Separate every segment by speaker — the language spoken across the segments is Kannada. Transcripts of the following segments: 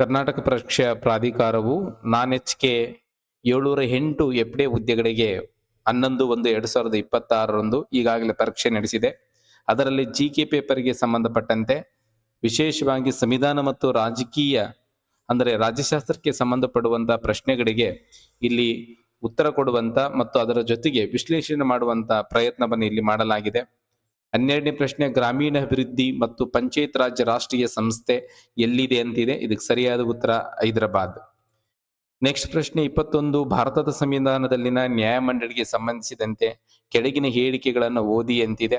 Speaker 1: ಕರ್ನಾಟಕ ಪರೀಕ್ಷಾ ಪ್ರಾಧಿಕಾರವು ನಾನ್ ಎಚ್ ಕೆ ಏಳ್ನೂರ ಎಂಟು ಎಫ್ಡೆ ಹುದ್ದೆಗಳಿಗೆ ಹನ್ನೊಂದು ಒಂದು ಎರಡು ಸಾವಿರದ ಇಪ್ಪತ್ತಾರರಂದು ಈಗಾಗಲೇ ಪರೀಕ್ಷೆ ನಡೆಸಿದೆ. ಅದರಲ್ಲಿ ಜಿ ಕೆ ಪೇಪರ್ಗೆ ಸಂಬಂಧಪಟ್ಟಂತೆ ವಿಶೇಷವಾಗಿ ಸಂವಿಧಾನ ಮತ್ತು ರಾಜಕೀಯ, ಅಂದರೆ ರಾಜ್ಯಶಾಸ್ತ್ರಕ್ಕೆ ಸಂಬಂಧಪಡುವಂಥ ಪ್ರಶ್ನೆಗಳಿಗೆ ಇಲ್ಲಿ ಉತ್ತರ ಕೊಡುವಂತ ಮತ್ತು ಅದರ ಜೊತೆಗೆ ವಿಶ್ಲೇಷಣೆ ಮಾಡುವಂತ ಪ್ರಯತ್ನವನ್ನು ಇಲ್ಲಿ ಮಾಡಲಾಗಿದೆ. ಹನ್ನೆರಡನೇ ಪ್ರಶ್ನೆ, ಗ್ರಾಮೀಣ ಅಭಿವೃದ್ಧಿ ಮತ್ತು ಪಂಚಾಯತ್ ರಾಜ್ ರಾಷ್ಟ್ರೀಯ ಸಂಸ್ಥೆ ಎಲ್ಲಿದೆ ಅಂತಿದೆ? ಇದಕ್ಕೆ ಸರಿಯಾದ ಉತ್ತರ ಹೈದರಾಬಾದ್. ನೆಕ್ಸ್ಟ್ ಪ್ರಶ್ನೆ, ಇಪ್ಪತ್ತೊಂದು, ಭಾರತದ ಸಂವಿಧಾನದಲ್ಲಿನ ನ್ಯಾಯಮಂಡಳಿಗೆ ಸಂಬಂಧಿಸಿದಂತೆ ಕೆಳಗಿನ ಹೇಳಿಕೆಗಳನ್ನು ಓದಿ ಅಂತಿದೆ.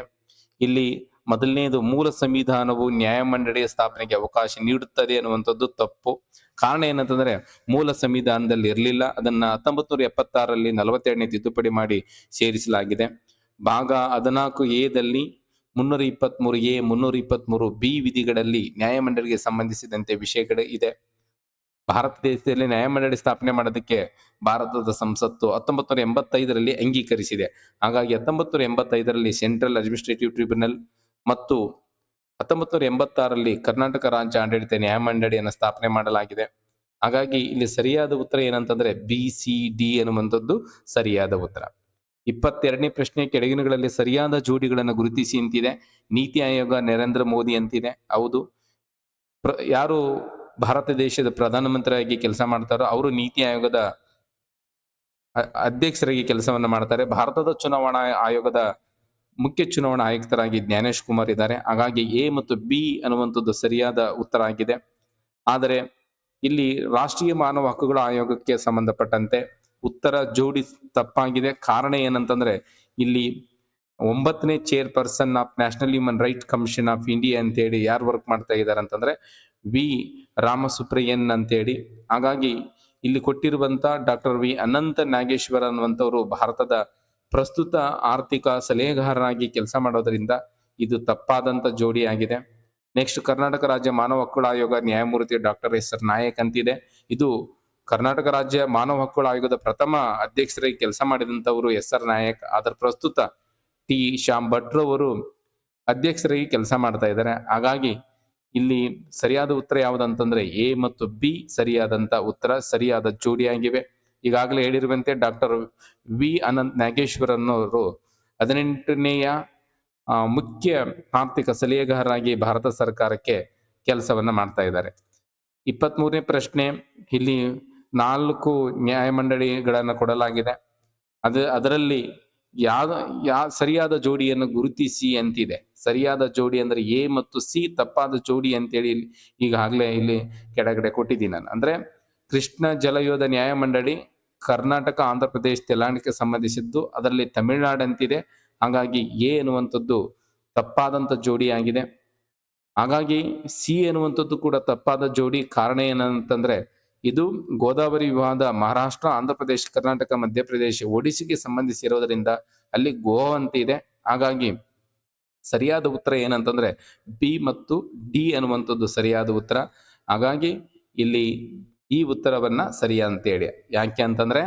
Speaker 1: ಇಲ್ಲಿ ಮೊದಲನೆಯದು ಮೂಲ ಸಂವಿಧಾನವು ನ್ಯಾಯಮಂಡಳಿಯ ಸ್ಥಾಪನೆಗೆ ಅವಕಾಶ ನೀಡುತ್ತದೆ ಅನ್ನುವಂಥದ್ದು ತಪ್ಪು. ಕಾರಣ ಏನಂತಂದ್ರೆ, ಮೂಲ ಸಂವಿಧಾನದಲ್ಲಿ ಇರಲಿಲ್ಲ ಅದನ್ನ ಹತ್ತೊಂಬತ್ತು ನೂರ ಎಪ್ಪತ್ತಾರರಲ್ಲಿ ನಲವತ್ತೆರಡನೇ ತಿದ್ದುಪಡಿ ಮಾಡಿ ಸೇರಿಸಲಾಗಿದೆ. ಭಾಗ ಹದಿನಾಲ್ಕು ಎದಲ್ಲಿ ಮುನ್ನೂರ ಇಪ್ಪತ್ಮೂರು ಎ, ಮುನ್ನೂರ ಇಪ್ಪತ್ತ್ಮೂರು ಬಿ ವಿಧಿಗಳಲ್ಲಿ ನ್ಯಾಯಮಂಡಳಿಗೆ ಸಂಬಂಧಿಸಿದಂತೆ ವಿಷಯಗಳು ಇದೆ. ಭಾರತ ದೇಶದಲ್ಲಿ ನ್ಯಾಯಮಂಡಳಿ ಸ್ಥಾಪನೆ ಮಾಡೋದಕ್ಕೆ ಭಾರತದ ಸಂಸತ್ತು ಹತ್ತೊಂಬತ್ತು ನೂರ ಎಂಬತ್ತೈದರಲ್ಲಿ ಅಂಗೀಕರಿಸಿದೆ. ಹಾಗಾಗಿ ಹತ್ತೊಂಬತ್ತು ನೂರ ಎಂಬತ್ತೈದರಲ್ಲಿ ಸೆಂಟ್ರಲ್ ಅಡ್ಮಿನಿಸ್ಟ್ರೇಟಿವ್ ಟ್ರಿಬ್ಯುನಲ್ ಮತ್ತು ಹತ್ತೊಂಬತ್ತು ನೂರ ಎಂಬತ್ತಾರರಲ್ಲಿ ಕರ್ನಾಟಕ ರಾಜ್ಯ ಆಡಳಿತ ನ್ಯಾಯಮಂಡಳಿಯನ್ನು ಸ್ಥಾಪನೆ ಮಾಡಲಾಗಿದೆ. ಹಾಗಾಗಿ ಇಲ್ಲಿ ಸರಿಯಾದ ಉತ್ತರ ಏನಂತಂದ್ರೆ ಬಿ, ಸಿ, ಡಿ ಅನ್ನುವಂಥದ್ದು ಸರಿಯಾದ ಉತ್ತರ. ಇಪ್ಪತ್ತೆರಡನೇ ಪ್ರಶ್ನೆ ಕೆಳಗಿನಗಳಲ್ಲಿ ಸರಿಯಾದ ಜೋಡಿಗಳನ್ನು ಗುರುತಿಸಿ ಅಂತಿದೆ. ನೀತಿ ಆಯೋಗ ನರೇಂದ್ರ ಮೋದಿ ಅಂತಿದೆ. ಹೌದು. ಯಾರು ಭಾರತ ದೇಶದ ಪ್ರಧಾನಮಂತ್ರಿಯಾಗಿ ಕೆಲಸ ಮಾಡ್ತಾರೋ ಅವರು ನೀತಿ ಆಯೋಗದ ಅಧ್ಯಕ್ಷರಾಗಿ ಕೆಲಸವನ್ನು ಮಾಡ್ತಾರೆ. ಭಾರತದ ಚುನಾವಣಾ ಆಯೋಗದ ಮುಖ್ಯ ಚುನಾವಣಾ ಆಯುಕ್ತರಾಗಿ ಜ್ಞಾನೇಶ್ ಕುಮಾರ್ ಇದ್ದಾರೆ. ಹಾಗಾಗಿ ಎ ಮತ್ತು ಬಿ ಅನ್ನುವಂಥದ್ದು ಸರಿಯಾದ ಉತ್ತರ ಆಗಿದೆ. ಆದರೆ ಇಲ್ಲಿ ರಾಷ್ಟ್ರೀಯ ಮಾನವ ಹಕ್ಕುಗಳ ಆಯೋಗಕ್ಕೆ ಸಂಬಂಧಪಟ್ಟಂತೆ ಉತ್ತರ ಜೋಡಿ ತಪ್ಪಾಗಿದೆ. ಕಾರಣ ಏನಂತಂದ್ರೆ, ಇಲ್ಲಿ ಒಂಬತ್ತನೇ chairperson of national human right commission of India ಅಂತ ಹೇಳಿ ಯಾರು ವರ್ಕ್ ಮಾಡ್ತಾ ಇದ್ದಾರೆ ಅಂತಂದ್ರೆ, ವಿ. ರಾಮಸುಪ್ರಿಯನ್ ಅಂತೇಳಿ. ಹಾಗಾಗಿ ಇಲ್ಲಿ ಕೊಟ್ಟಿರುವಂತ ಡಾಕ್ಟರ್ ವಿ. ಅನಂತ ನಾಗೇಶ್ವರ ಅನ್ನುವಂಥವರು ಭಾರತದ ಪ್ರಸ್ತುತ ಆರ್ಥಿಕ ಸಲಹೆಗಾರರಾಗಿ ಕೆಲಸ ಮಾಡೋದ್ರಿಂದ ಇದು ತಪ್ಪಾದಂತ ಜೋಡಿ ಆಗಿದೆ. ನೆಕ್ಸ್ಟ್ ಕರ್ನಾಟಕ ರಾಜ್ಯ ಮಾನವ ಹಕ್ಕುಗಳ ಆಯೋಗ ನ್ಯಾಯಮೂರ್ತಿ ಡಾಕ್ಟರ್ ಎಸ್. ಆರ್. ನಾಯಕ್ ಅಂತಿದೆ. ಇದು ಕರ್ನಾಟಕ ರಾಜ್ಯ ಮಾನವ ಹಕ್ಕುಗಳ ಆಯೋಗದ ಪ್ರಥಮ ಅಧ್ಯಕ್ಷರಾಗಿ ಕೆಲಸ ಮಾಡಿದಂಥವರು ಎಸ್ ಆರ್ ನಾಯಕ್. ಅದರ ಪ್ರಸ್ತುತ ಟಿ. ಶ್ಯಾಮ್ ಭಟ್ರು ಅವರು ಅಧ್ಯಕ್ಷರಾಗಿ ಕೆಲಸ ಮಾಡ್ತಾ ಇದ್ದಾರೆ. ಹಾಗಾಗಿ ಇಲ್ಲಿ ಸರಿಯಾದ ಉತ್ತರ ಯಾವುದಂತಂದ್ರೆ ಎ ಮತ್ತು ಬಿ ಸರಿಯಾದಂತ ಉತ್ತರ, ಸರಿಯಾದ ಜೋಡಿಯಾಗಿವೆ ಈಗಾಗಲೇ ಹೇಳಿರುವಂತೆ ಡಾಕ್ಟರ್ ವಿ. ಅನಂತ್ ನಾಗೇಶ್ವರನ್ ಅವರು ಹದಿನೆಂಟನೆಯ ಮುಖ್ಯ ಆರ್ಥಿಕ ಸಲಹೆಗಾರರಾಗಿ ಭಾರತ ಸರ್ಕಾರಕ್ಕೆ ಕೆಲಸವನ್ನ ಮಾಡ್ತಾ ಇದ್ದಾರೆ. ಇಪ್ಪತ್ಮೂರನೇ ಪ್ರಶ್ನೆ, ಇಲ್ಲಿ ನಾಲ್ಕು ನ್ಯಾಯಮಂಡಳಿಗಳನ್ನು ಕೊಡಲಾಗಿದೆ. ಅದು, ಅದರಲ್ಲಿ ಯಾವ ಯಾ, ಸರಿಯಾದ ಜೋಡಿಯನ್ನು ಗುರುತಿಸಿ ಅಂತಿದೆ. ಸರಿಯಾದ ಜೋಡಿ ಅಂದ್ರೆ ಎ ಮತ್ತು ಸಿ, ತಪ್ಪಾದ ಜೋಡಿ ಅಂತೇಳಿ ಇಲ್ಲಿ ಈಗಾಗಲೇ ಇಲ್ಲಿ ಕೆಳಗಡೆ ಕೊಟ್ಟಿದ್ದೀನಿ ನಾನು. ಅಂದ್ರೆ ಕೃಷ್ಣ ಜಲಯೋಧ ನ್ಯಾಯಮಂಡಳಿ ಕರ್ನಾಟಕ, ಆಂಧ್ರ ಪ್ರದೇಶ, ತೆಲಂಗಾಣಕ್ಕೆ ಸಂಬಂಧಿಸಿದ್ದು, ಅದರಲ್ಲಿ ತಮಿಳುನಾಡು ಅಂತಿದೆ. ಹಾಗಾಗಿ ಎ ಎನ್ನುವಂಥದ್ದು ತಪ್ಪಾದಂಥ ಜೋಡಿ ಆಗಿದೆ. ಹಾಗಾಗಿ ಸಿ ಎನ್ನುವಂಥದ್ದು ಕೂಡ ತಪ್ಪಾದ ಜೋಡಿ. ಕಾರಣ ಏನಂತಂದ್ರೆ ಇದು ಗೋದಾವರಿ ವಿವಾದ ಮಹಾರಾಷ್ಟ್ರ ಆಂಧ್ರಪ್ರದೇಶ ಕರ್ನಾಟಕ ಮಧ್ಯಪ್ರದೇಶ ಒಡಿಶಿಗೆ ಸಂಬಂಧಿಸಿರೋದ್ರಿಂದ ಅಲ್ಲಿ ಗೋವಾ ಅಂತ ಇದೆ. ಹಾಗಾಗಿ ಸರಿಯಾದ ಉತ್ತರ ಏನಂತಂದ್ರೆ ಬಿ ಮತ್ತು ಡಿ ಅನ್ನುವಂಥದ್ದು ಸರಿಯಾದ ಉತ್ತರ. ಹಾಗಾಗಿ ಇಲ್ಲಿ ಈ ಉತ್ತರವನ್ನ ಅಂತ ಅಂತೇಳಿ. ಯಾಕೆ ಅಂತಂದ್ರೆ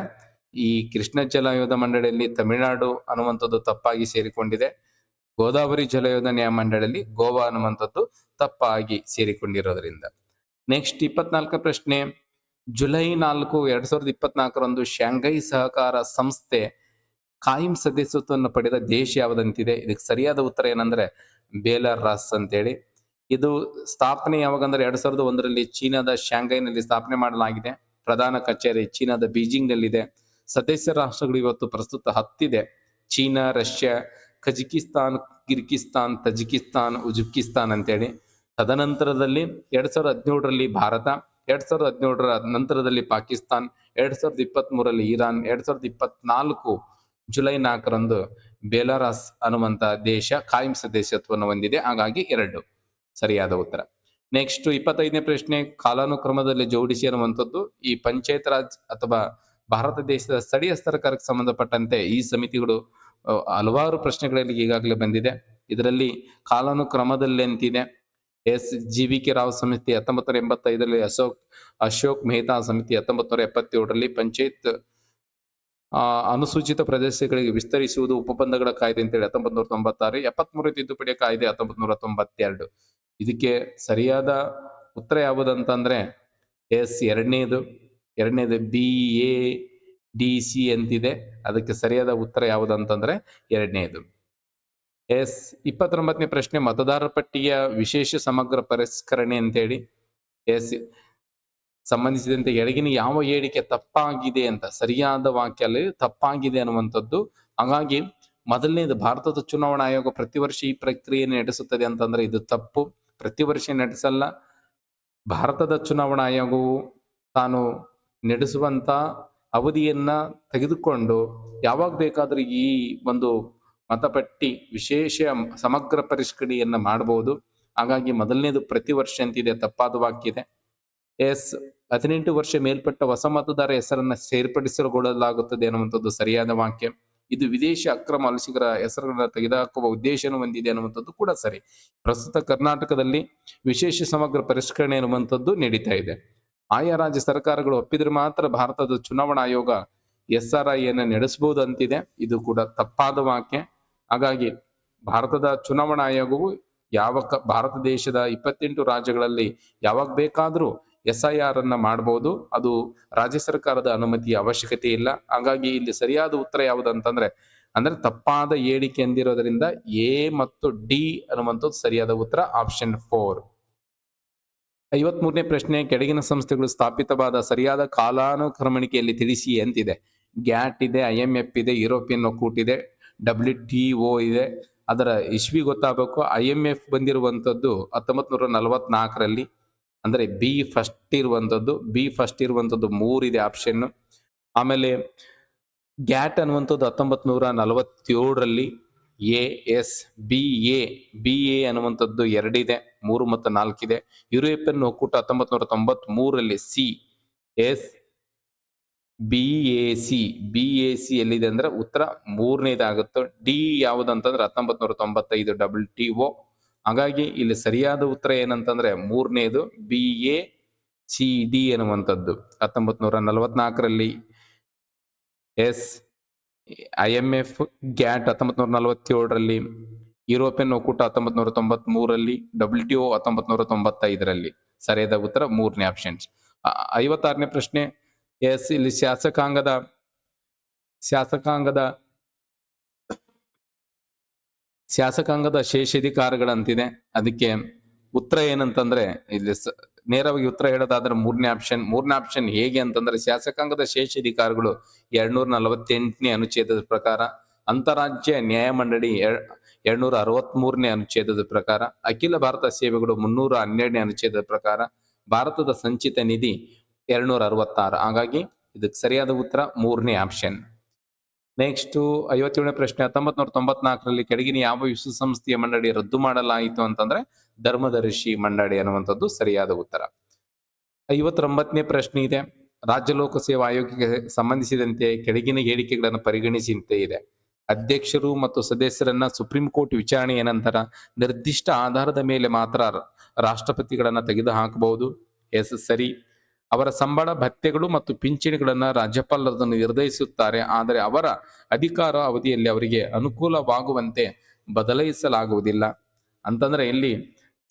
Speaker 1: ಈ ಕೃಷ್ಣ ಜಲಯೋಧ ಮಂಡಳಿಯಲ್ಲಿ ತಮಿಳುನಾಡು ಅನ್ನುವಂಥದ್ದು ತಪ್ಪಾಗಿ ಸೇರಿಕೊಂಡಿದೆ. ಗೋದಾವರಿ ಜಲಯೋಧ ನ್ಯಾಯಮಂಡಳಿಯಲ್ಲಿ ಗೋವಾ ಅನ್ನುವಂಥದ್ದು ತಪ್ಪಾಗಿ ಸೇರಿಕೊಂಡಿರೋದ್ರಿಂದ. ನೆಕ್ಸ್ಟ್ ಇಪ್ಪತ್ನಾಲ್ಕ ಪ್ರಶ್ನೆ. ಜುಲೈ ನಾಲ್ಕು, ಎರಡ್ ಸಾವಿರದ ಇಪ್ಪತ್ನಾಲ್ಕರಂದು ಶಾಂಘೈ ಸಹಕಾರ ಸಂಸ್ಥೆ ಕಾಯಿಂ ಸದಸ್ಯತ್ವವನ್ನು ಪಡೆದ ದೇಶ ಯಾವುದಂತಿದೆ? ಇದಕ್ಕೆ ಸರಿಯಾದ ಉತ್ತರ ಏನಂದ್ರೆ ರಾಸ್ ಅಂತೇಳಿ. ಇದು ಸ್ಥಾಪನೆ ಯಾವಾಗಂದ್ರೆ ಎರಡ್ ಸಾವಿರದ ಒಂದರಲ್ಲಿ ಚೀನಾದ ಶಾಂಘೈನಲ್ಲಿ ಸ್ಥಾಪನೆ ಮಾಡಲಾಗಿದೆ. ಪ್ರಧಾನ ಕಚೇರಿ ಚೀನಾದ ಬೀಜಿಂಗ್ ನಲ್ಲಿದೆ ಸದಸ್ಯ ರಾಷ್ಟ್ರಗಳು ಇವತ್ತು ಪ್ರಸ್ತುತ ಹತ್ತಿದೆ. China, Russia, Kazakhstan, Kyrgyzstan, Tajikistan, Uzbekistan ಅಂತೇಳಿ. ತದನಂತರದಲ್ಲಿ ಎರಡ್ ಸಾವಿರದ ಹದಿನೇಳರಲ್ಲಿ ಭಾರತ ಎರಡ್ ಸಾವಿರದ ಹದಿನೇಳರ ನಂತರದಲ್ಲಿ ಪಾಕಿಸ್ತಾನ್, ಎರಡ್ ಸಾವಿರದ ಇಪ್ಪತ್ತ್ ಮೂರರಲ್ಲಿ ಇರಾನ್, ಎರಡ್ ಸಾವಿರದ ಇಪ್ಪತ್ನಾಲ್ಕು ಜುಲೈ ನಾಲ್ಕರಂದು ಬೇಲಾರಾಸ್ ಅನ್ನುವಂತ ದೇಶ ಕಾಯಂ ಸದಸ್ಯತ್ವವನ್ನು ಹೊಂದಿದೆ. ಹಾಗಾಗಿ ಎರಡು ಸರಿಯಾದ ಉತ್ತರ. ನೆಕ್ಸ್ಟ್ ಇಪ್ಪತ್ತೈದನೇ ಪ್ರಶ್ನೆ, ಕಾಲಾನುಕ್ರಮದಲ್ಲಿ ಜೋಡಿಸಿ ಅನ್ನುವಂಥದ್ದು, ಈ ಪಂಚಾಯತ್ ರಾಜ್ ಅಥವಾ ಭಾರತ ದೇಶದ ಸ್ಥಳೀಯ ಸರ್ಕಾರಕ್ಕೆ ಸಂಬಂಧಪಟ್ಟಂತೆ ಈ ಸಮಿತಿಗಳು ಹಲವಾರು ಪ್ರಶ್ನೆಗಳಲ್ಲಿ ಈಗಾಗಲೇ ಬಂದಿದೆ. ಇದರಲ್ಲಿ ಕಾಲಾನುಕ್ರಮದಲ್ಲಿ ಅಂತಿದೆ S G V K Rao ಸಮಿತಿ ಹತ್ತೊಂಬತ್ತು ನೂರ ಎಂಬತ್ತೈದರಲ್ಲಿ ಅಶೋಕ್ ಅಶೋಕ್ ಮೆಹ್ತಾ ಸಮಿತಿ ಹತ್ತೊಂಬತ್ತು ನೂರ ಎಪ್ಪತ್ತೇಳರಲ್ಲಿ ಪಂಚಾಯತ್ ಅನುಸೂಚಿತ ಪ್ರದೇಶಗಳಿಗೆ ವಿಸ್ತರಿಸುವುದು ಉಪಬಂಧಗಳ ಕಾಯ್ದೆ ಅಂತೇಳಿ ಹತ್ತೊಂಬತ್ತು ನೂರ ತೊಂಬತ್ತಾರು ಎಪ್ಪತ್ಮೂರು ತಿದ್ದುಪಡಿ ಕಾಯ್ದೆ ಹತ್ತೊಂಬತ್ತು ನೂರ ತೊಂಬತ್ತೆರಡು. ಇದಕ್ಕೆ ಸರಿಯಾದ ಉತ್ತರ ಯಾವುದಂತಂದ್ರೆ ಎಸ್ ಎರಡನೇದು ಎರಡನೇದು ಬಿ, ಎ, ಡಿ, ಸಿ ಅಂತಿದೆ. ಅದಕ್ಕೆ ಸರಿಯಾದ ಉತ್ತರ ಯಾವುದು ಅಂತಂದ್ರೆ ಎರಡನೇದು. ಎಸ್, ಇಪ್ಪತ್ತೊಂಬತ್ತನೇ ಪ್ರಶ್ನೆ, ಮತದಾರರ ಪಟ್ಟಿಯ ವಿಶೇಷ ಸಮಗ್ರ ಪರಿಷ್ಕರಣೆ ಅಂತೇಳಿ. ಎಸ್, ಸಂಬಂಧಿಸಿದಂತೆ ಎಡಗಿನ ಯಾವ ಹೇಳಿಕೆ ತಪ್ಪಾಗಿದೆ ಅಂತ, ಸರಿಯಾದ ವಾಕ್ಯ ಅಲ್ಲಿ ತಪ್ಪಾಗಿದೆ ಅನ್ನುವಂಥದ್ದು. ಹಾಗಾಗಿ ಮೊದಲನೇದು, ಭಾರತದ ಚುನಾವಣಾ ಆಯೋಗ ಪ್ರತಿ ವರ್ಷ ಈ ಪ್ರಕ್ರಿಯೆ ನಡೆಸುತ್ತದೆ ಅಂತಂದ್ರೆ ಇದು ತಪ್ಪು. ಪ್ರತಿ ವರ್ಷ ನಡೆಸಲ್ಲ. ಭಾರತದ ಚುನಾವಣಾ ಆಯೋಗವು ತಾನು ನಡೆಸುವಂತ ಅವಧಿಯನ್ನ ತೆಗೆದುಕೊಂಡು ಯಾವಾಗ ಬೇಕಾದ್ರೂ ಈ ಒಂದು ಮತಪಟ್ಟಿ ವಿಶೇಷ ಸಮಗ್ರ ಪರಿಷ್ಕರಣೆಯನ್ನು ಮಾಡಬಹುದು ಹಾಗಾಗಿ ಮೊದಲನೇದು ಪ್ರತಿ ವರ್ಷ ಅಂತಿದೆ, ತಪ್ಪಾದ ವಾಕ್ಯ ಇದೆ. ಎಸ್, ಹದಿನೆಂಟು ವರ್ಷ ಮೇಲ್ಪಟ್ಟ ಹೊಸ ಮತದಾರ ಹೆಸರನ್ನ ಸೇರ್ಪಡಿಸಿಕೊಳ್ಳಲಾಗುತ್ತದೆ ಅನ್ನುವಂಥದ್ದು ಸರಿಯಾದ ವಾಕ್ಯ. ಇದು ವಿದೇಶಿ ಅಕ್ರಮ ಅಲಸಿಗರ ಹೆಸರುಗಳನ್ನ ತೆಗೆದುಹಾಕುವ ಉದ್ದೇಶವನ್ನು ಹೊಂದಿದೆ ಅನ್ನುವಂಥದ್ದು ಕೂಡ ಸರಿ. ಪ್ರಸ್ತುತ ಕರ್ನಾಟಕದಲ್ಲಿ ವಿಶೇಷ ಸಮಗ್ರ ಪರಿಷ್ಕರಣೆ ಅನ್ನುವಂಥದ್ದು ನಡೀತಾ ಇದೆ. ಆಯಾ ರಾಜ್ಯ ಸರ್ಕಾರಗಳು ಒಪ್ಪಿದ್ರೆ ಮಾತ್ರ ಭಾರತದ ಚುನಾವಣಾ ಆಯೋಗ ಎಸ್ ಆರ್ ಐ ಅನ್ನು ನಡೆಸಬಹುದು ಅಂತಿದೆ. ಇದು ಕೂಡ ತಪ್ಪಾದ ವಾಕ್ಯ. ಹಾಗಾಗಿ ಭಾರತದ ಚುನಾವಣಾ ಆಯೋಗವು ಯಾವ ಭಾರತ ದೇಶದ ಇಪ್ಪತ್ತೆಂಟು ರಾಜ್ಯಗಳಲ್ಲಿ ಯಾವಾಗ ಬೇಕಾದರೂ ಎಸ್ ಐ ಆರ್ ಅನ್ನ ಮಾಡಬಹುದು ಅದು ರಾಜ್ಯ ಸರ್ಕಾರದ ಅನುಮತಿಯ ಅವಶ್ಯಕತೆ ಇಲ್ಲ. ಹಾಗಾಗಿ ಇಲ್ಲಿ ಸರಿಯಾದ ಉತ್ತರ ಯಾವುದು ಅಂತಂದ್ರೆ, ಅಂದ್ರೆ ತಪ್ಪಾದ ಹೇಳಿಕೆ ಎಂದಿರೋದ್ರಿಂದ ಎ ಮತ್ತು ಡಿ ಅನ್ನುವಂಥದ್ದು ಸರಿಯಾದ ಉತ್ತರ, ಆಪ್ಷನ್ ಫೋರ್. ಐವತ್ಮೂರನೇ ಪ್ರಶ್ನೆ, ಕೆಳಗಿನ ಸಂಸ್ಥೆಗಳು ಸ್ಥಾಪಿತವಾದ ಸರಿಯಾದ ಕಾಲಾನುಕ್ರಮಣಿಕೆಯಲ್ಲಿ ತಿಳಿಸಿ ಅಂತಿದೆ. ಗ್ಯಾಟ್ ಇದೆ, ಐ ಎಂ ಎಫ್ ಇದೆ, ಯುರೋಪಿಯನ್ ಒಕ್ಕೂಟ ಇದೆ. ಡಬ್ಲ್ಯೂ ಟಿ ಒ ಇದೆ. ಅದರ ಇಸ್ವಿ ಗೊತ್ತಾಗಬೇಕು. ಐ ಎಂ ಎಫ್ ಬಂದಿರುವಂಥದ್ದು ಹತ್ತೊಂಬತ್ತು ನೂರ ನಲವತ್ನಾಲ್ಕರಲ್ಲಿ ಅಂದರೆ ಬಿ ಫಸ್ಟ್ ಇರುವಂಥದ್ದು. ಬಿ ಫಸ್ಟ್ ಇರುವಂಥದ್ದು ಮೂರಿದೆ ಆಪ್ಷನ್ನು ಆಮೇಲೆ ಗ್ಯಾಟ್ ಅನ್ನುವಂಥದ್ದು ಹತ್ತೊಂಬತ್ತು ನೂರ ನಲವತ್ತೇಳರಲ್ಲಿ A S B A B A ಅನ್ನುವಂಥದ್ದು ಎರಡಿದೆ. ಮೂರು ಮತ್ತು ನಾಲ್ಕಿದೆ. ಯುರೋಪಿಯನ್ ಒಕ್ಕೂಟ ಹತ್ತೊಂಬತ್ತು ನೂರ ತೊಂಬತ್ತ್ C S B A C B A C ಎಲ್ಲಿದೆ ಅಂದ್ರೆ ಉತ್ತರ ಮೂರನೇದಾಗುತ್ತೆ ಡಿ ಯಾವುದಂತಂದ್ರೆ ಹತ್ತೊಂಬತ್ ನೂರ ತೊಂಬತ್ತೈದು ಡಬಲ್ ಟಿ ಒ ಹಾಗಾಗಿ ಇಲ್ಲಿ ಸರಿಯಾದ ಉತ್ತರ ಏನಂತಂದ್ರೆ ಮೂರನೇದು ಬಿ ಎ ಸಿ ಡಿ ಎನ್ನುವಂಥದ್ದು. ಹತ್ತೊಂಬತ್ ನೂರ ನಲವತ್ನಾಲ್ಕರಲ್ಲಿ S I M F GATT ಹತ್ತೊಂಬತ್ ನೂರ ನಲವತ್ತೇಳರಲ್ಲಿ ಯುರೋಪಿಯನ್ ಒಕ್ಕೂಟ ಹತ್ತೊಂಬತ್ ನೂರ ತೊಂಬತ್ ಮೂರಲ್ಲಿ ಡಬ್ಲ್ಯೂ ಟಿ ಒ ಹತ್ತೊಂಬತ್ ನೂರ ತೊಂಬತ್ತೈದರಲ್ಲಿ. ಸರಿಯಾದ ಉತ್ತರ ಮೂರನೇ ಆಪ್ಷನ್ಸ್ ಐವತ್ತಾರನೇ ಪ್ರಶ್ನೆ ಎಸ್ ಇಲ್ಲಿ ಶಾಸಕಾಂಗದ ಶಾಸಕಾಂಗದ ಶಾಸಕಾಂಗದ ಶೇಷಾಧಿಕಾರಗಳಂತಿದೆ. ಅದಕ್ಕೆ ಉತ್ತರ ಏನಂತಂದ್ರೆ, ಇಲ್ಲಿ ನೇರವಾಗಿ ಉತ್ತರ ಹೇಳೋದಾದ್ರೆ ಮೂರನೇ ಆಪ್ಷನ್ ಮೂರನೇ ಆಪ್ಷನ್ ಹೇಗೆ ಅಂತಂದ್ರೆ ಶಾಸಕಾಂಗದ ಶೇಷಾಧಿಕಾರಗಳು ಎರಡ್ನೂರ ನಲವತ್ತೆಂಟನೇ ಅನುಚ್ಛೇದದ ಪ್ರಕಾರ, ಅಂತಾರಾಜ್ಯ ನ್ಯಾಯಮಂಡಳಿ ಎರಡ್ನೂರ ಅರವತ್ಮೂರನೇ ಅನುಚ್ಛೇದದ ಪ್ರಕಾರ, ಅಖಿಲ ಭಾರತ ಸೇವೆಗಳು ಮುನ್ನೂರ ಹನ್ನೆರಡನೇ ಅನುಚ್ಛೇದದ ಪ್ರಕಾರ, ಭಾರತದ ಸಂಚಿತ ನಿಧಿ ಎರಡ್ನೂರ ಅರವತ್ತಾರು ಹಾಗಾಗಿ ಇದಕ್ಕೆ ಸರಿಯಾದ ಉತ್ತರ ಮೂರನೇ ಆಪ್ಷನ್ ನೆಕ್ಸ್ಟ್ ಐವತ್ತೇಳನೇ ಪ್ರಶ್ನೆ ಹತ್ತೊಂಬತ್ ನೂರ ತೊಂಬತ್ನಾಲ್ಕರಲ್ಲಿ ಕೆಳಗಿನ ಯಾವ ವಿಶ್ವಸಂಸ್ಥೆಯ ಮಂಡಳಿ ರದ್ದು ಮಾಡಲಾಯಿತು ಅಂತಂದ್ರೆ ಧರ್ಮದರ್ಶಿ ಮಂಡಳಿ ಅನ್ನುವಂಥದ್ದು ಸರಿಯಾದ ಉತ್ತರ. ಐವತ್ತೊಂಬತ್ತನೇ ಪ್ರಶ್ನೆ ಇದೆ. ರಾಜ್ಯ ಲೋಕಸೇವಾ ಆಯೋಗಕ್ಕೆ ಸಂಬಂಧಿಸಿದಂತೆ ಕೆಳಗಿನ ಹೇಳಿಕೆಗಳನ್ನು ಪರಿಗಣಿಸಿದಂತೆ ಇದೆ. ಅಧ್ಯಕ್ಷರು ಮತ್ತು ಸದಸ್ಯರನ್ನ ಸುಪ್ರೀಂ ಕೋರ್ಟ್ ವಿಚಾರಣೆಯ ನಂತರ ನಿರ್ದಿಷ್ಟ ಆಧಾರದ ಮೇಲೆ ಮಾತ್ರ ರಾಷ್ಟ್ರಪತಿಗಳನ್ನ ತೆಗೆದು ಹಾಕಬಹುದು ಎಸ್ ಸರಿ. ಅವರ ಸಂಬಳ, ಭತ್ಯೆಗಳು ಮತ್ತು ಪಿಂಚಣಿಗಳನ್ನು ರಾಜ್ಯಪಾಲರನ್ನು ನಿರ್ಧರಿಸುತ್ತಾರೆ ಆದರೆ ಅವರ ಅಧಿಕಾರ ಅವಧಿಯಲ್ಲಿ ಅವರಿಗೆ ಅನುಕೂಲವಾಗುವಂತೆ ಬದಲಾಯಿಸಲಾಗುವುದಿಲ್ಲ. ಅಂತಂದ್ರೆ ಇಲ್ಲಿ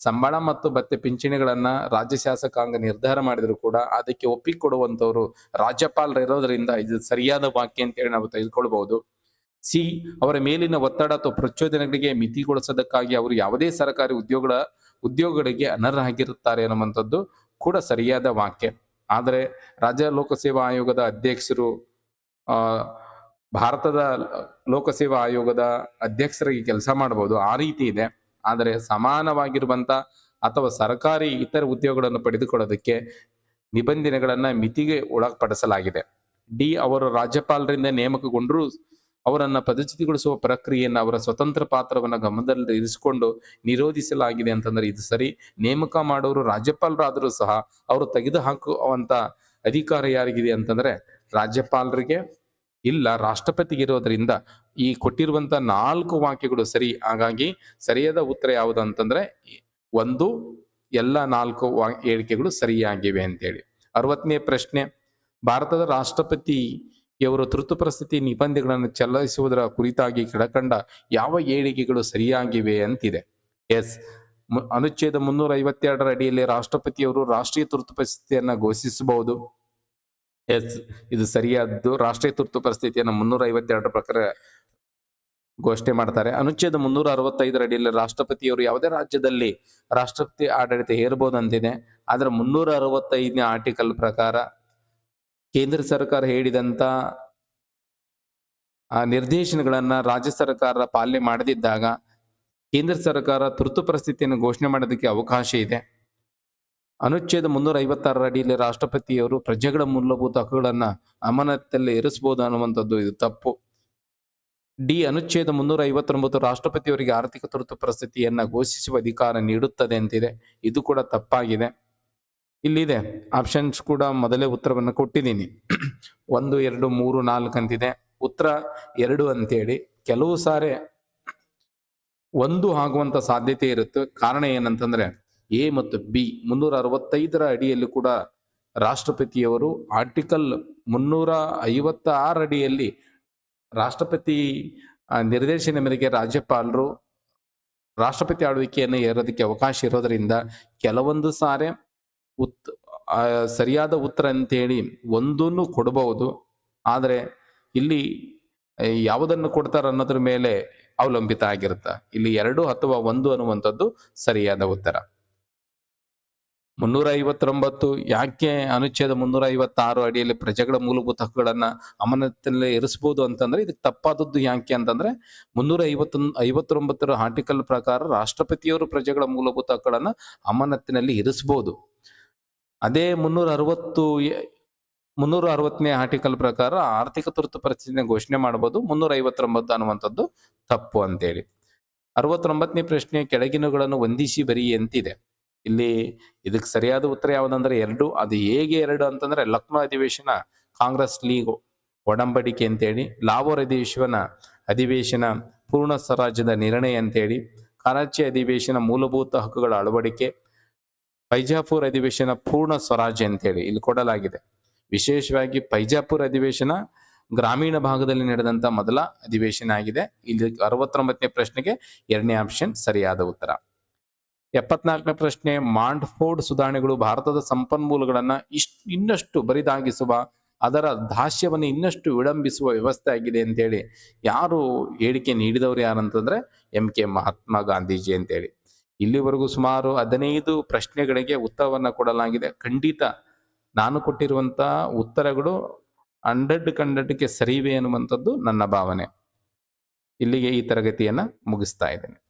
Speaker 1: ಸಂಬಳ ಮತ್ತು ಭತ್ತೆ ಪಿಂಚಣಿಗಳನ್ನ ರಾಜ್ಯ ಶಾಸಕಾಂಗ ನಿರ್ಧಾರ ಮಾಡಿದ್ರು ಕೂಡ ಅದಕ್ಕೆ ಒಪ್ಪಿಕೊಡುವಂತವರು ರಾಜ್ಯಪಾಲರು ಇರೋದ್ರಿಂದ ಇದು ಸರಿಯಾದ ವಾಕ್ಯ ಅಂತ ಹೇಳಿ ನಾವು ತೆಗೆದುಕೊಳ್ಬಹುದು. ಸಿ, ಅವರ ಮೇಲಿನ ಒತ್ತಡ ಅಥವಾ ಪ್ರಚೋದನೆಗಳಿಗೆ ಮಿತಿಗೊಳಿಸೋದಕ್ಕಾಗಿ ಅವರು ಯಾವುದೇ ಸರ್ಕಾರಿ ಉದ್ಯೋಗಗಳ ಉದ್ಯೋಗಗಳಿಗೆ ಅನರ್ಹರಾಗಿರುತ್ತಾರೆ ಅನ್ನುವಂಥದ್ದು ಕೂಡ ಸರಿಯಾದ ವಾಕ್ಯ. ಆದರೆ ರಾಜ್ಯ ಲೋಕಸೇವಾ ಆಯೋಗದ ಅಧ್ಯಕ್ಷರು ಭಾರತದ ಲೋಕಸೇವಾ ಆಯೋಗದ ಅಧ್ಯಕ್ಷರಾಗಿ ಕೆಲಸ ಮಾಡಬಹುದು. ಆ ರೀತಿ ಇದೆ. ಆದರೆ ಸಮಾನವಾಗಿರುವಂತ ಅಥವಾ ಸರ್ಕಾರಿ ಇತರ ಉದ್ಯೋಗಗಳನ್ನು ಪಡೆದುಕೊಳ್ಳೋದಕ್ಕೆ ನಿಬಂಧನೆಗಳನ್ನ ಮಿತಿಗೆ ಒಳಪಡಿಸಲಾಗಿದೆ. ಡಿ ಅವರು ರಾಜ್ಯಪಾಲರಿಂದ ನೇಮಕಗೊಂಡರೂ ಅವರನ್ನ ಪದಚ್ಯುತಿಗೊಳಿಸುವ ಪ್ರಕ್ರಿಯೆಯನ್ನು ಅವರ ಸ್ವತಂತ್ರ ಪಾತ್ರವನ್ನ ಗಮನದಲ್ಲಿ ಇರಿಸಿಕೊಂಡು ನಿರೋಧಿಸಲಾಗಿದೆ ಅಂತಂದ್ರೆ ಇದು ಸರಿ. ನೇಮಕ ಮಾಡೋರು ರಾಜ್ಯಪಾಲರಾದರೂ ಸಹ ಅವರು ತೆಗೆದು ಹಾಕುವಂತ ಅಧಿಕಾರ ಯಾರಿಗಿದೆ ಅಂತಂದ್ರೆ ರಾಜ್ಯಪಾಲರಿಗೆ ಇಲ್ಲ, ರಾಷ್ಟ್ರಪತಿಗೆ ಇರೋದ್ರಿಂದ ಈ ಕೊಟ್ಟಿರುವಂತ ನಾಲ್ಕು ವಾಕ್ಯಗಳು ಸರಿ. ಹಾಗಾಗಿ ಸರಿಯಾದ ಉತ್ತರ ಯಾವುದು ಅಂತಂದ್ರೆ ಒಂದು, ಎಲ್ಲ ನಾಲ್ಕು ವಾ ಹೇಳಿಕೆಗಳು ಸರಿಯಾಗಿವೆ ಅಂತೇಳಿ. ಅರವತ್ತನೇ ಪ್ರಶ್ನೆ, ಭಾರತದ ರಾಷ್ಟ್ರಪತಿಯವರು ತುರ್ತು ಪರಿಸ್ಥಿತಿ ನಿಬಂಧನೆಗಳನ್ನು ಚಲಾಯಿಸುವುದರ ಕುರಿತಾಗಿ ಕೆಳಕಂಡ ಯಾವ ಹೇಳಿಕೆಗಳು ಸರಿಯಾಗಿವೆ ಅಂತಿದೆ. ಎಸ್. ಅನುಚ್ಛೇದ ಮುನ್ನೂರ ಐವತ್ತೆರಡರ ಅಡಿಯಲ್ಲಿ ರಾಷ್ಟ್ರಪತಿಯವರು ರಾಷ್ಟ್ರೀಯ ತುರ್ತು ಪರಿಸ್ಥಿತಿಯನ್ನು ಘೋಷಿಸಬಹುದು. ಎಸ್. ಇದು ಸರಿಯಾದ್ದು. ರಾಷ್ಟ್ರೀಯ ತುರ್ತು ಪರಿಸ್ಥಿತಿಯನ್ನು ಮುನ್ನೂರ ಐವತ್ತೆರಡರ ಪ್ರಕಾರ ಘೋಷಣೆ ಮಾಡ್ತಾರೆ. ಅನುಚ್ಛೇದ ಮುನ್ನೂರ ಅರವತ್ತೈದರ ಅಡಿಯಲ್ಲಿ ರಾಷ್ಟ್ರಪತಿಯವರು ಯಾವುದೇ ರಾಜ್ಯದಲ್ಲಿ ರಾಷ್ಟ್ರಪತಿ ಆಡಳಿತ ಹೇರಬಹುದು ಅಂತಿದೆ ಆದರೆ ಮುನ್ನೂರ ಅರವತ್ತೈದನೇ ಆರ್ಟಿಕಲ್ ಪ್ರಕಾರ ಕೇಂದ್ರ ಸರ್ಕಾರ ಹೇಳಿದಂತ ಆ ನಿರ್ದೇಶನಗಳನ್ನು ರಾಜ್ಯ ಸರ್ಕಾರ ಪಾಲನೆ ಮಾಡದಿದ್ದಾಗ ಕೇಂದ್ರ ಸರ್ಕಾರ ತುರ್ತು ಪರಿಸ್ಥಿತಿಯನ್ನು ಘೋಷಣೆ ಮಾಡೋದಕ್ಕೆ ಅವಕಾಶ ಇದೆ. ಅನುಚ್ಛೇದ ಮುನ್ನೂರ ಐವತ್ತಾರರ ಅಡಿಯಲ್ಲಿ ರಾಷ್ಟ್ರಪತಿಯವರು ಪ್ರಜೆಗಳ ಮೂಲಭೂತ ಹಕ್ಕುಗಳನ್ನ ಅಮಾನತಲ್ಲಿ ಇರಿಸಬಹುದು ಅನ್ನುವಂಥದ್ದು ಇದು ತಪ್ಪು. ಡಿ ಅನುಚ್ಛೇದ ಮುನ್ನೂರ ಐವತ್ತೊಂಬತ್ತು ರಾಷ್ಟ್ರಪತಿಯವರಿಗೆ ಆರ್ಥಿಕ ತುರ್ತು ಪರಿಸ್ಥಿತಿಯನ್ನು ಘೋಷಿಸುವ ಅಧಿಕಾರ ನೀಡುತ್ತದೆ ಅಂತಿದೆ. ಇದು ಕೂಡ ತಪ್ಪಾಗಿದೆ. ಇಲ್ಲಿದೆ. ಆಪ್ಷನ್ಸ್ ಕೂಡ ಮೊದಲೇ ಉತ್ತರವನ್ನು ಕೊಟ್ಟಿದ್ದೀನಿ. ಒಂದು, ಎರಡು, ಮೂರು, ನಾಲ್ಕು ಅಂತಿದೆ. ಉತ್ತರ ಎರಡು ಅಂತೇಳಿ. ಕೆಲವು ಸಾರಿ ಒಂದು ಆಗುವಂತ ಸಾಧ್ಯತೆ ಇರುತ್ತೆ. ಕಾರಣ ಏನಂತಂದ್ರೆ ಎ ಮತ್ತು ಬಿ ಮುನ್ನೂರ ಅರವತ್ತೈದರ ಅಡಿಯಲ್ಲಿ ಕೂಡ ರಾಷ್ಟ್ರಪತಿಯವರು ಆರ್ಟಿಕಲ್ ಮುನ್ನೂರ ಐವತ್ತ ಅಡಿಯಲ್ಲಿ ರಾಷ್ಟ್ರಪತಿ ನಿರ್ದೇಶನ ಮೇರೆಗೆ ರಾಜ್ಯಪಾಲರು ರಾಷ್ಟ್ರಪತಿ ಆಳ್ವಿಕೆಯನ್ನು ಏರೋದಕ್ಕೆ ಅವಕಾಶ ಇರೋದ್ರಿಂದ ಕೆಲವೊಂದು ಸಾರಿ ಉತ್ ಸರಿಯಾದ ಉತ್ತರ ಅಂತೇಳಿ ಒಂದನ್ನು ಕೊಡಬಹುದು. ಆದರೆ ಇಲ್ಲಿ ಯಾವುದನ್ನು ಕೊಡ್ತಾರೆ ಅನ್ನೋದ್ರ ಮೇಲೆ ಅವಲಂಬಿತ ಆಗಿರುತ್ತೆ. ಇಲ್ಲಿ ಎರಡು ಅಥವಾ ಒಂದು ಅನ್ನುವಂಥದ್ದು ಸರಿಯಾದ ಉತ್ತರ. ಮುನ್ನೂರ ಐವತ್ತೊಂಬತ್ತು ಯಾಕೆ ಅನುಚ್ಛೇದ ಮುನ್ನೂರ ಐವತ್ತಾರು ಅಡಿಯಲ್ಲಿ ಪ್ರಜೆಗಳ ಮೂಲಭೂತ ಹಕ್ಕುಗಳನ್ನ ಅಮಾನತಿನಲ್ಲಿ ಇರಿಸಬಹುದು ಅಂತಂದ್ರೆ ಇದಕ್ಕೆ ತಪ್ಪಾದದ್ದು ಯಾಕೆ ಅಂತಂದ್ರೆ ಮುನ್ನೂರ ಐವತ್ತೊಂದು ಐವತ್ತೊಂಬತ್ತರ ಆರ್ಟಿಕಲ್ ಪ್ರಕಾರ ರಾಷ್ಟ್ರಪತಿಯವರು ಪ್ರಜೆಗಳ ಮೂಲಭೂತ ಹಕ್ಕುಗಳನ್ನ ಅಮಾನತಿನಲ್ಲಿ ಇರಿಸಬಹುದು ಅದೇ ಮುನ್ನೂರ ಅರವತ್ತು ಮುನ್ನೂರ ಅರವತ್ತನೇ ಆರ್ಟಿಕಲ್ ಪ್ರಕಾರ ಆರ್ಥಿಕ ತುರ್ತು ಪರಿಸ್ಥಿತಿನ ಘೋಷಣೆ ಮಾಡಬಹುದು. ಮುನ್ನೂರ ಐವತ್ತೊಂಬತ್ತು ಅನ್ನುವಂಥದ್ದು ತಪ್ಪು ಅಂತೇಳಿ. ಅರವತ್ತೊಂಬತ್ತನೇ ಪ್ರಶ್ನೆ ಕೆಳಗಿನಗಳನ್ನು ಹೊಂದಿಸಿ ಬರಿ ಅಂತಿದೆ. ಇಲ್ಲಿ ಇದಕ್ಕೆ ಸರಿಯಾದ ಉತ್ತರ ಯಾವುದಂದ್ರೆ ಎರಡು, ಅದು ಹೇಗೆ ಎರಡು ಅಂತಂದ್ರೆ ಲಕ್ನೋ ಅಧಿವೇಶನ, ಕಾಂಗ್ರೆಸ್ ಲೀಗ್ ಒಡಂಬಡಿಕೆ ಅಂತೇಳಿ ಲಾವೋರ್ ಅಧಿವೇಶನ ಅಧಿವೇಶನ ಪೂರ್ಣ ಸ್ವರಾಜ್ಯದ ನಿರ್ಣಯ ಅಂತೇಳಿ, ಕರಾಚಿ ಅಧಿವೇಶನ ಮೂಲಭೂತ ಹಕ್ಕುಗಳ ಅಳವಡಿಕೆ ಪೈಜಾಪುರ್ ಅಧಿವೇಶನ ಪೂರ್ಣ ಸ್ವರಾಜ್ಯ ಅಂತೇಳಿ ಇಲ್ಲಿ ಕೊಡಲಾಗಿದೆ. ವಿಶೇಷವಾಗಿ ಪೈಜಾಪುರ್ ಅಧಿವೇಶನ ಗ್ರಾಮೀಣ ಭಾಗದಲ್ಲಿ ನಡೆದಂತ ಮೊದಲ ಅಧಿವೇಶನ ಆಗಿದೆ. ಇಲ್ಲಿ ಅರವತ್ತೊಂಬತ್ತನೇ ಪ್ರಶ್ನೆಗೆ ಎರಡನೇ ಆಪ್ಷನ್ ಸರಿಯಾದ ಉತ್ತರ. ಎಪ್ಪತ್ನಾಲ್ಕನೇ ಪ್ರಶ್ನೆ ಮಾಂಡ್ಫೋರ್ಡ್ ಸುಧಾರಣೆಗಳು ಭಾರತದ ಸಂಪನ್ಮೂಲಗಳನ್ನ ಇಷ್ಟು, ಇನ್ನಷ್ಟು ಬರಿದಾಗಿಸುವ, ಅದರ ದಾಸ್ಯವನ್ನು ಇನ್ನಷ್ಟು ವಿಳಂಬಿಸುವ ವ್ಯವಸ್ಥೆ ಆಗಿದೆ ಅಂತೇಳಿ ಯಾರು ಹೇಳಿಕೆ ನೀಡಿದವರು ಯಾರಂತಂದ್ರೆ ಎಂ ಕೆ ಮಹಾತ್ಮ ಗಾಂಧೀಜಿ ಅಂತೇಳಿ. ಇಲ್ಲಿವರೆಗೂ ಸುಮಾರು ಹದಿನೈದು ಪ್ರಶ್ನೆಗಳಿಗೆ ಉತ್ತರವನ್ನು ಕೊಡಲಾಗಿದೆ. ಖಂಡಿತ ನಾನು ಕೊಟ್ಟಿರುವಂತ ಉತ್ತರಗಳು ಹಂಡ್ರೆಡ್ ಕಂಡ್ರೆಡ್ಗೆ ಸರಿವೆ ಅನ್ನುವಂಥದ್ದು ನನ್ನ ಭಾವನೆ. ಇಲ್ಲಿಗೆ ಈ ತರಗತಿಯನ್ನು ಮುಗಿಸ್ತಾ ಇದ್ದೇನೆ.